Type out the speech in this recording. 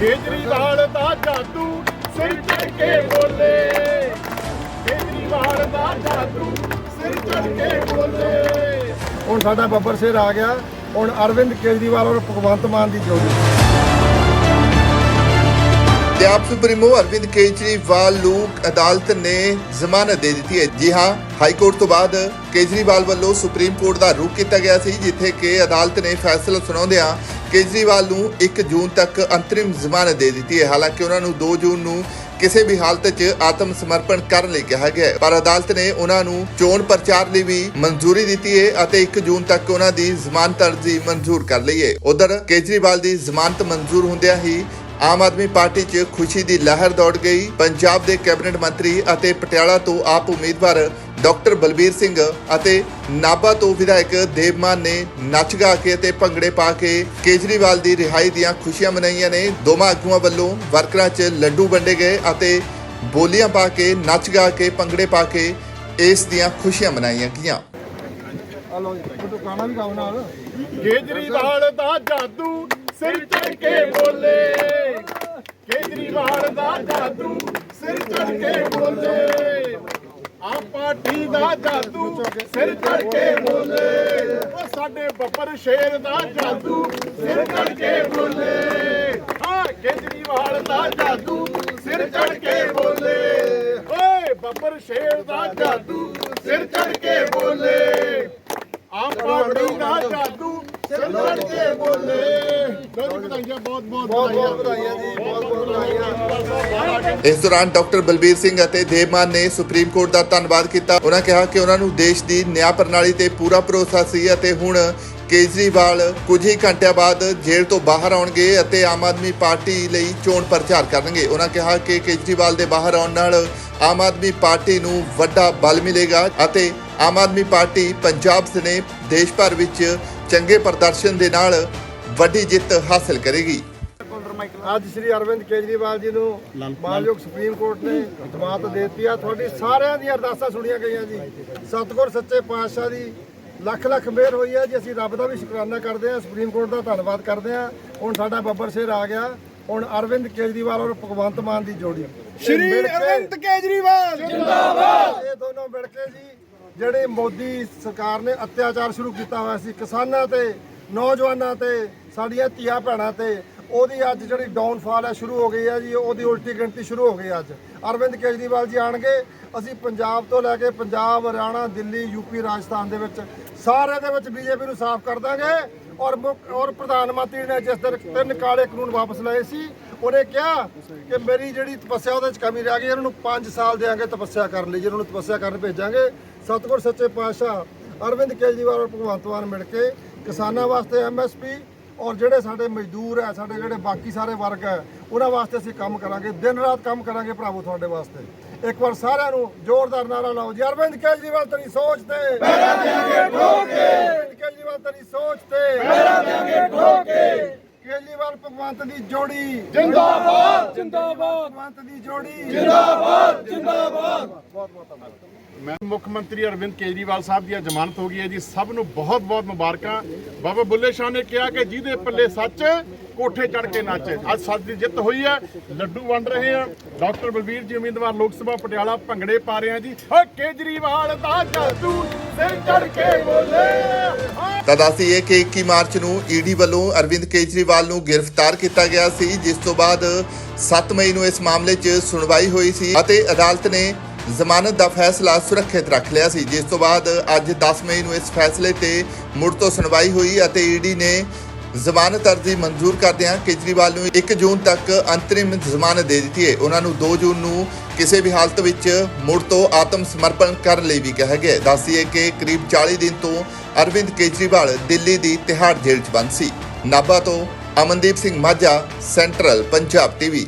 ਕੇਜਰੀਵਾਲ ਦਾ ਜਾਦੂ ਸਿਰ ਚੜ ਕੇ ਬੋਲੇ। ਕੇਜਰੀਵਾਲ ਦਾ ਜਾਦੂ ਸਿਰ ਚੜ ਕੇ ਬੋਲੇ। ਹੁਣ ਸਾਡਾ ਬੱਬਰ ਸਿਰ ਆ ਗਿਆ। ਹੁਣ ਅਰਵਿੰਦ ਕੇਜਰੀਵਾਲ ਔਰ ਭਗਵੰਤ ਮਾਨ ਦੀ ਜੋੜੀ। ਤੇ ਸੁਪਰੀਮੋ ਅਰਵਿੰਦ ਕੇਜਰੀਵਾਲ ਨੂੰ ਅਦਾਲਤ ਨੇ ਜ਼ਮਾਨਤ ਦੇ ਦਿੱਤੀ ਹੈ। ਜੀ ਹਾਂ, ਹਾਈ ਕੋਰਟ ਤੋਂ ਬਾਅਦ ਕੇਜਰੀਵਾਲ ਵੱਲੋਂ ਸੁਪਰੀਮ ਕੋਰਟ ਦਾ ਰੁਖ ਕੀਤਾ ਗਿਆ ਸੀ, ਜਿੱਥੇ ਕਿ ਅਦਾਲਤ ਨੇ ਫੈਸਲਾ ਸੁਣਾਉਂਦਿਆਂ ਕੇਜਰੀਵਾਲ ਨੂੰ 1 ਜੂਨ ਤੱਕ ਅੰਤਰਿਮ ਜ਼ਮਾਨਤ ਦੇ ਦਿੱਤੀ ਹੈ। ਹਾਲਾਂਕਿ ਉਹਨਾਂ ਨੂੰ 2 ਜੂਨ ਨੂੰ ਕਿਸੇ ਵੀ ਹਾਲਤ 'ਚ ਆਤਮ ਸਮਰਪਣ ਕਰਨ ਲਈ ਕਿਹਾ ਗਿਆ ਪਰ ਅਦਾਲਤ ਨੇ ਉਹਨਾਂ ਨੂੰ ਚੋਣ ਪ੍ਰਚਾਰ ਲਈ ਵੀ ਮਨਜ਼ੂਰੀ ਦਿੱਤੀ ਹੈ ਅਤੇ 1 ਜੂਨ ਤੱਕ ਉਹਨਾਂ ਦੀ ਜ਼ਮਾਨਤ ਅਰਜ਼ੀ ਮਨਜ਼ੂਰ ਕਰ ਲਈ ਹੈ। ਉਧਰ ਕੇਜਰੀਵਾਲ ਦੀ ਜ਼ਮਾਨਤ ਮਨਜ਼ੂਰ ਹੁੰਦਿਆਂ ਹੀ ਆਮ ਆਦਮੀ ਪਾਰਟੀ 'ਚ ਖੁਸ਼ੀ ਦੀ ਲਹਿਰ ਦੌੜ ਗਈ। ਪੰਜਾਬ ਦੇ ਕੈਬਨਿਟ ਮੰਤਰੀ ਅਤੇ ਪਟਿਆਲਾ ਤੋਂ ਆਪ ਉਮੀਦਵਾਰ ਡਾਕਟਰ ਬਲਬੀਰ ਸਿੰਘ ਅਤੇ ਨਾਭਾ ਤੋਂ ਵਿਧਾਇਕ ਦੇਵਮਾਨ ਨੇ ਨੱਚ ਗਾ ਕੇ ਤੇ ਭੰਗੜੇ ਪਾ ਕੇ ਕੇਜਰੀਵਾਲ ਦੀ ਰਿਹਾਈ ਦੀਆਂ ਖੁਸ਼ੀਆਂ ਮਨਾਈਆਂ ਨੇ। ਦੋਵਾਂ ਆਗੂਆਂ ਵੱਲੋਂ ਵਰਕਰਾਂ 'ਚ ਲੱਡੂ ਵੰਡੇ ਗਏ ਅਤੇ ਬੋਲੀਆਂ ਪਾ ਕੇ, ਨੱਚ ਗਾ ਕੇ, ਭੰਗੜੇ ਪਾ ਕੇ ਇਸ ਦੀਆਂ ਖੁਸ਼ੀਆਂ ਮਨਾਈਆਂ ਗਈਆਂ। ਕੇਜਰੀਵਾਲ ਦਾ ਜਾਦੂ ਸਿਰ ਚੜ ਕੇ ਬੋਲੇ। ਕੇਜਰੀਵਾਲ ਦਾ ਜਾਦੂ ਸਿਰ ਚੜ ਕੇ ਬੋਲੇ। ਆ ਪਾਰਟੀ ਦਾ ਜਾਦੂ ਸਿਰ ਚੜ ਕੇ ਬੋਲੇ। ਉਹ ਸਾਡੇ ਬੱਬਰ ਸ਼ੇਰ ਦਾ ਜਾਦੂ ਸਿਰ ਚੜ ਕੇ ਬੋਲੇ। ਹਾਂ, ਕੇਜਰੀਵਾਲ ਦਾ ਜਾਦੂ ਸਿਰ ਚੜ ਕੇ ਬੋਲੇ। ਓਏ, ਬੱਬਰ ਸ਼ੇਰ ਦਾ ਜਾਦੂ ਸਿਰ ਚੜ ਕੇ ਬੋਲੇ। ਆ ਪਾਰਟੀ ਦਾ ਜਾਦੂ ਸਿਰ ਚੜ ਕੇ ਬੋਲੇ। ਬਹੁਤ ਵਧਾਈਆਂ ਬਹੁਤ ਬਹੁਤ ਬਹੁਤ ਬਹੁਤ ਵਧਾਈਆਂ। ਜੀ ਬਹੁਤ ਬਹੁਤ ਵਧਾਈਆਂ। ਇਸ ਦੌਰਾਨ ਡਾਕਟਰ ਬਲਬੀਰ ਸਿੰਘ ਅਤੇ ਦੇਵਮਾਨ ਨੇ ਸੁਪਰੀਮ ਕੋਰਟ ਦਾ ਧੰਨਵਾਦ ਕੀਤਾ। ਉਹਨਾਂ ਕਿਹਾ ਕਿ ਉਹਨਾਂ ਨੂੰ ਦੇਸ਼ ਦੀ ਨਿਆਂ ਪ੍ਰਣਾਲੀ ਤੇ ਪੂਰਾ ਭਰੋਸਾ ਸੀ ਅਤੇ ਹੁਣ ਕੇਜਰੀਵਾਲ ਕੁਝ ਹੀ ਘੰਟਿਆਂ ਬਾਅਦ ਜੇਲ੍ਹ ਤੋਂ ਬਾਹਰ ਆਉਣਗੇ ਅਤੇ ਆਮ ਆਦਮੀ ਪਾਰਟੀ ਲਈ ਚੋਣ ਪ੍ਰਚਾਰ ਕਰਨਗੇ। ਉਹਨਾਂ ਕਿਹਾ ਕਿ ਕੇਜਰੀਵਾਲ ਦੇ ਬਾਹਰ ਆਉਣ ਨਾਲ ਆਮ ਆਦਮੀ ਪਾਰਟੀ ਨੂੰ ਵੱਡਾ ਬਲ ਮਿਲੇਗਾ ਅਤੇ ਆਮ ਆਦਮੀ ਪਾਰਟੀ ਪੰਜਾਬ ਸਣੇ ਦੇਸ਼ ਭਰ ਵਿੱਚ ਚੰਗੇ ਪ੍ਰਦਰਸ਼ਨ ਦੇ ਨਾਲ ਵੱਡੀ ਜਿੱਤ ਹਾਸਲ ਕਰੇਗੀ। ਅੱਜ ਸ੍ਰੀ ਅਰਵਿੰਦ ਕੇਜਰੀਵਾਲ ਜੀ ਨੂੰ ਮਾਨਯੋਗ ਸੁਪਰੀਮ ਕੋਰਟ ਨੇ ਜ਼ਮਾਨਤ ਦੇ ਦਿੱਤੀ ਆ। ਤੁਹਾਡੀ ਸਾਰਿਆਂ ਦੀਆਂ ਅਰਦਾਸਾਂ ਸੁਣੀਆਂ ਗਈਆਂ ਜੀ। ਸਤਿਗੁਰ ਸੱਚੇ ਪਾਤਸ਼ਾਹ ਦੀ ਲੱਖ ਲੱਖ ਮਿਹਰ ਹੋਈ ਹੈ ਜੀ। ਅਸੀਂ ਰੱਬ ਦਾ ਵੀ ਸ਼ੁਕਰਾਨਾ ਕਰਦੇ ਹਾਂ ਸੁਪਰੀਮ ਕੋਰਟ ਦਾ ਧੰਨਵਾਦ ਕਰਦੇ ਹਾਂ। ਹੁਣ ਸਾਡਾ ਬੱਬਰ ਸ਼ੇਰ ਆ ਗਿਆ। ਹੁਣ ਅਰਵਿੰਦ ਕੇਜਰੀਵਾਲ ਔਰ ਭਗਵੰਤ ਮਾਨ ਦੀ ਜੋੜੀ। ਸ਼੍ਰੀ ਅਰਵਿੰਦ ਕੇਜਰੀਵਾਲ। ਜਿੰਦਾਬਾਦ। ਇਹ ਦੋਨੋਂ ਮਿਲ ਕੇ ਜੀ ਜਿਹੜੇ ਮੋਦੀ ਸਰਕਾਰ ਨੇ ਅਤਿਆਚਾਰ ਸ਼ੁਰੂ ਕੀਤਾ ਹੋਇਆ ਸੀ, ਕਿਸਾਨਾਂ ਤੇ, ਨੌਜਵਾਨਾਂ ਤੇ, ਸਾਡੀਆਂ ਧੀਆਂ ਭੈਣਾਂ ਤੇ, ਉਹਦੀ ਅੱਜ ਜਿਹੜੀ ਡਾਊਨਫਾਲ ਹੈ, ਸ਼ੁਰੂ ਹੋ ਗਈ ਹੈ ਜੀ, ਉਹਦੀ ਉਲਟੀ ਗਿਣਤੀ ਸ਼ੁਰੂ ਹੋ ਗਈ ਅੱਜ। ਅਰਵਿੰਦ ਕੇਜਰੀਵਾਲ ਜੀ ਆਣਗੇ, ਅਸੀਂ ਪੰਜਾਬ ਤੋਂ ਲੈ ਕੇ ਪੰਜਾਬ, ਹਰਿਆਣਾ, ਦਿੱਲੀ ਯੂਪੀ ਰਾਜਸਥਾਨ ਦੇ ਵਿੱਚ ਸਾਰੇ ਦੇ ਵਿੱਚ ਬੀਜੇਪੀ ਨੂੰ ਸਾਫ਼ ਕਰ ਦਾਂਗੇ। ਔਰ ਮੁੱਖ ਔਰ ਪ੍ਰਧਾਨ ਮੰਤਰੀ ਨੇ ਜਿਸ ਦਿਨ ਤਿੰਨ ਕਾਲੇ ਕਾਨੂੰਨ ਵਾਪਸ ਲਏ ਸੀ, ਉਹਨੇ ਕਿਹਾ ਕਿ ਮੇਰੀ ਜਿਹੜੀ ਤਪੱਸਿਆ ਉਹਦੇ 'ਚ ਕਮੀ ਰਹਿ ਗਈ, ਇਹਨਾਂ ਨੂੰ 5 ਸਾਲ ਦੇਾਂਗੇ ਤਪੱਸਿਆ ਕਰਨ ਲਈ, ਜਿਹਨਾਂ ਨੂੰ ਤਪੱਸਿਆ ਕਰਨ ਭੇਜਾਂਗੇ। ਸਤਿਗੁਰ ਸੱਚੇ ਪਾਤਸ਼ਾਹ ਅਰਵਿੰਦ ਕੇਜਰੀਵਾਲ ਔਰ ਭਗਵੰਤ ਮਾਨ ਮਿਲ ਕੇ ਕਿਸਾਨਾਂ ਵਾਸਤੇ ਐਮਐਸਪੀ ਔਰ ਜਿਹੜੇ ਸਾਡੇ ਮਜ਼ਦੂਰ ਹੈ, ਸਾਡੇ ਜਿਹੜੇ ਬਾਕੀ ਸਾਰੇ ਵਰਗ ਹੈ, ਉਹਨਾਂ ਵਾਸਤੇ ਅਸੀਂ ਕੰਮ ਕਰਾਂਗੇ, ਦਿਨ ਰਾਤ ਕੰਮ ਕਰਾਂਗੇ ਭਰਾਵੋ ਤੁਹਾਡੇ ਵਾਸਤੇ। ਇੱਕ ਵਾਰ ਸਾਰਿਆਂ ਨੂੰ ਜ਼ੋਰਦਾਰ ਨਾਰਾ ਲਾਓ ਜੀ, ਅਰਵਿੰਦ ਕੇਜਰੀਵਾਲ, ਤੇਰੀ ਸੋਚ ਤੇ। ਮੇਰਾ ਦੇਾਂਗੇ ਠੋਕੇ ਅਰਵਿੰਦ ਕੇਜਰੀਵਾਲ ਤੇਰੀ ਸੋਚ ਤੇ ਮੇਰਾ ਦੇਾਂਗੇ ਠੋਕੇ ਕੇਜਰੀਵਾਲ ਭਗਵੰਤ ਦੀ ਜੋੜੀ। ਜਿੰਦਾਬਾਦ। ਜਿੰਦਾਬਾਦ। ਭਗਵੰਤ ਦੀ ਜੋੜੀ। ਮੈਂ ਮੁੱਖ ਮੰਤਰੀ ਅਰਵਿੰਦ ਕੇਜਰੀਵਾਲ ਸਾਹਿਬ ਦੀ ਜ਼ਮਾਨਤ ਹੋ ਗਈ ਹੈ ਜੀ। ਸਭ ਨੂੰ ਬਹੁਤ ਬਹੁਤ ਮੁਬਾਰਕਾਂ। ਬਾਬਾ ਬੁੱਲੇ ਸ਼ਾਹ ਨੇ ਕਿਹਾ ਕਿ ਜਿਹਦੇ ਪੱਲੇ ਸੱਚ ਕੋਠੇ ਚੜ ਕੇ ਨੱਚ। ਅੱਜ ਸੱਚ ਦੀ ਜਿੱਤ ਹੋਈ ਹੈ। ਲੱਡੂ ਵੰਡ ਰਹੇ ਆ ਡਾਕਟਰ ਬਲਬੀਰ ਜੀ, ਉਮੀਦਵਾਰ ਲੋਕ ਸਭਾ ਪਟਿਆਲਾ ਭੰਗੜੇ ਪਾ ਰਹੇ ਆ ਜੀ। ਓ ਕੇਜਰੀਵਾਲ ਦਾ ਜਾਦੂ ਸਿਰ ਚੜ ਕੇ ਬੋਲੇ। ਹਾਂ। ਤਾਂ ਦੱਸੀਏ ਕਿ 21 ਮਾਰਚ ਨੂੰ ਈਡੀ ਵੱਲੋਂ ਅਰਵਿੰਦ ਕੇਜਰੀਵਾਲ ਨੂੰ ਗ੍ਰਿਫਤਾਰ ਕੀਤਾ ਗਿਆ ਸੀ। ਜਿਸ ਤੋਂ ਬਾਅਦ 7 ਮਈ ਨੂੰ ਇਸ ਮਾਮਲੇ 'ਚ ਸੁਣਵਾਈ ਹੋਈ ਸੀ ਅਤੇ ਅਦਾਲਤ ਨੇ ਜ਼ਮਾਨਤ ਦਾ ਫੈਸਲਾ ਸੁਰੱਖਿਅਤ ਰੱਖ ਲਿਆ ਸੀ। ਜਿਸ ਤੋਂ ਬਾਅਦ ਅੱਜ 10 ਮਈ ਨੂੰ ਇਸ ਫੈਸਲੇ ਤੇ ਮੁੜ ਤੋਂ ਸੁਣਵਾਈ ਹੋਈ ਅਤੇ ਈਡੀ ਨੇ ਜ਼ਮਾਨਤ ਅਰਜ਼ੀ ਮਨਜ਼ੂਰ ਕਰਦਿਆਂ ਕੇਜਰੀਵਾਲ ਨੂੰ 1 ਜੂਨ ਤੱਕ ਅੰਤਰਿਮ ਜ਼ਮਾਨਤ ਦੇ ਦਿੱਤੀ ਹੈ। ਉਹਨਾਂ ਨੂੰ 2 ਜੂਨ ਨੂੰ ਕਿਸੇ ਵੀ ਹਾਲਤ ਵਿੱਚ ਮੁੜ ਤੋਂ ਆਤਮ ਸਮਰਪਣ ਕਰਨ ਲਈ ਵੀ ਕਿਹਾ ਗਿਆ ਹੈ। ਦੱਸੀਏ ਕਿ ਕਰੀਬ 40 ਦਿਨ ਤੋਂ ਅਰਵਿੰਦ ਕੇਜਰੀਵਾਲ ਦਿੱਲੀ ਦੀ ਤਿਹਾੜ ਜੇਲ੍ਹ 'ਚ ਬੰਦ ਸੀ। ਨਾਭਾ ਤੋਂ ਅਮਨਦੀਪ ਸਿੰਘ ਮਾਝਾ, ਸੈਂਟਰਲ ਪੰਜਾਬ ਟੀਵੀ।